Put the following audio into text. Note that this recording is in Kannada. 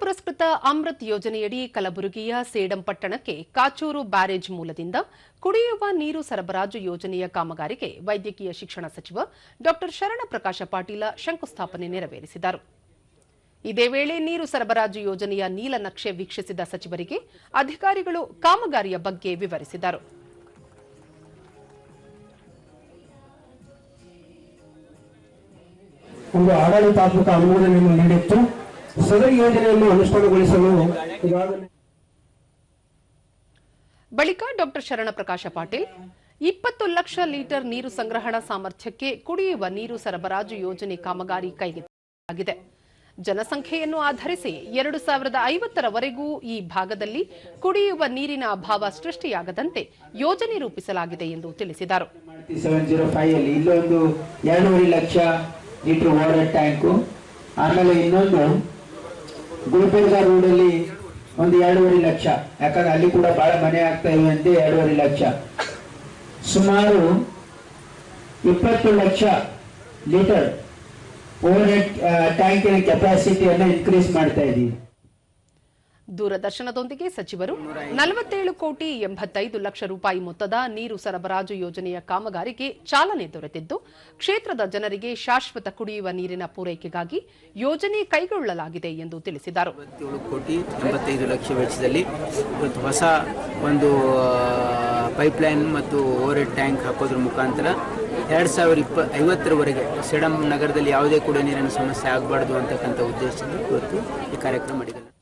ಪುರಸ್ಕೃತ ಅಮೃತ್ ಯೋಜನೆಯಡಿ ಕಲಬುರಗಿಯ ಸೇಡಂ ಪಟ್ಟಣಕ್ಕೆ ಕಾಚೂರು ಬ್ಯಾರೇಜ್ ಮೂಲದಿಂದ ಕುಡಿಯುವ ನೀರು ಸರಬರಾಜು ಯೋಜನೆಯ ಕಾಮಗಾರಿಗೆ ವೈದ್ಯಕೀಯ ಶಿಕ್ಷಣ ಸಚಿವ ಡಾ. ಶರಣಪ್ರಕಾಶ ಪಾಟೀಲ ಶಂಕುಸ್ಥಾಪನೆ ನೆರವೇರಿಸಿದರು. ಇದೇ ವೇಳೆ ನೀರು ಸರಬರಾಜು ಯೋಜನೆಯ ನೀಲನಕ್ಷೆ ವೀಕ್ಷಿಸಿದ ಸಚಿವರಿಗೆ ಅಧಿಕಾರಿಗಳು ಕಾಮಗಾರಿಯ ಬಗ್ಗೆ ವಿವರಿಸಿದರು. ಒಂದು ಆಡಳಿತಾತ್ಮಕ ಅನುಮೋದನೆಯನ್ನು ನೀಡಿತ್ತು. ಸದರಿ ಯೋಜನೆಯನ್ನು ಅನುಷ್ಠಾನಗೊಳಿಸಲು ಬಳಿಕ ಶರಣ ಶರಣಪ್ರಕಾಶ ಪಾಟೀಲ್ ಇಪ್ಪತ್ತು ಲಕ್ಷ ಲೀಟರ್ ನೀರು ಸಂಗ್ರಹಣಾ ಸಾಮರ್ಥ್ಯಕ್ಕೆ ಕುಡಿಯುವ ನೀರು ಸರಬರಾಜು ಯೋಜನೆ ಕಾಮಗಾರಿ ಕೈಗೆತ್ತಿಕೊಳ್ಳಲಾಗಿದೆ. ಜನಸಂಖ್ಯೆಯನ್ನು ಆಧರಿಸಿ ಎರಡು ಸಾವಿರದ ಐವತ್ತರವರೆಗೂ ಈ ಭಾಗದಲ್ಲಿ ಕುಡಿಯುವ ನೀರಿನ ಅಭಾವ ಸೃಷ್ಟಿಯಾಗದಂತೆ ಯೋಜನೆ ರೂಪಿಸಲಾಗಿದೆ ಎಂದು ತಿಳಿಸಿದರು. ಲಕ್ಷ ಲೀಟರ್ ವಾಟರ್ ಟ್ಯಾಂಕು ಆಮೇಲೆ ಇನ್ನೊಂದು ಗುಲ್ಬರ್ಗ ರೋಡಲ್ಲಿ ಒಂದು ಎರಡೂವರೆ ಲಕ್ಷ. ಯಾಕಂದ್ರೆ ಅಲ್ಲಿ ಕೂಡ ಬಹಳ ಮನೆ ಆಗ್ತಾ ಇವೆ ಅಂತ ಎರಡೂವರೆ ಲಕ್ಷ. ಸುಮಾರು ಇಪ್ಪತ್ತು ಲಕ್ಷ ಲೀಟರ್ ಓವರ್ ಹೆಡ್ ಟ್ಯಾಂಕಿನ ಕೆಪಾಸಿಟಿಯನ್ನು ಇನ್ಕ್ರೀಸ್ ಮಾಡ್ತಾ ಇದ್ದೀವಿ. ದೂರದರ್ಶನದೊಂದಿಗೆ ಸಚಿವರು ನಲವತ್ತೇಳು ಕೋಟಿ ಎಂಬತ್ತೈದು ಲಕ್ಷ ರೂಪಾಯಿ ಮೊತ್ತದ ನೀರು ಸರಬರಾಜು ಯೋಜನೆಯ ಕಾಮಗಾರಿಗೆ ಚಾಲನೆ ದೊರೆತಿದ್ದು, ಕ್ಷೇತ್ರದ ಜನರಿಗೆ ಶಾಶ್ವತ ಕುಡಿಯುವ ನೀರಿನ ಪೂರೈಕೆಗಾಗಿ ಯೋಜನೆ ಕೈಗೊಳ್ಳಲಾಗಿದೆ ಎಂದು ತಿಳಿಸಿದರು. ಹೊಸ ಒಂದು ಪೈಪ್ಲೈನ್ ಮತ್ತು ಓವರ್ ಟ್ಯಾಂಕ್ ಹಾಕೋದ್ರ ಮುಖಾಂತರ ಎರಡು ಸಾವಿರದ ಇಪ್ಪ ಐವತ್ತರವರೆಗೆ ಸೇಡಂ ನಗರದಲ್ಲಿ ಯಾವುದೇ ಕುಡಿಯ ನೀರಿನ ಸಮಸ್ಯೆ ಆಗಬಾರ್ದು ಅಂತಕ್ಕಂಥ ಉದ್ದೇಶದಿಂದ ಇವತ್ತು ಈ ಕಾರ್ಯಕ್ರಮ ಮಾಡಿದ್ದಾರೆ.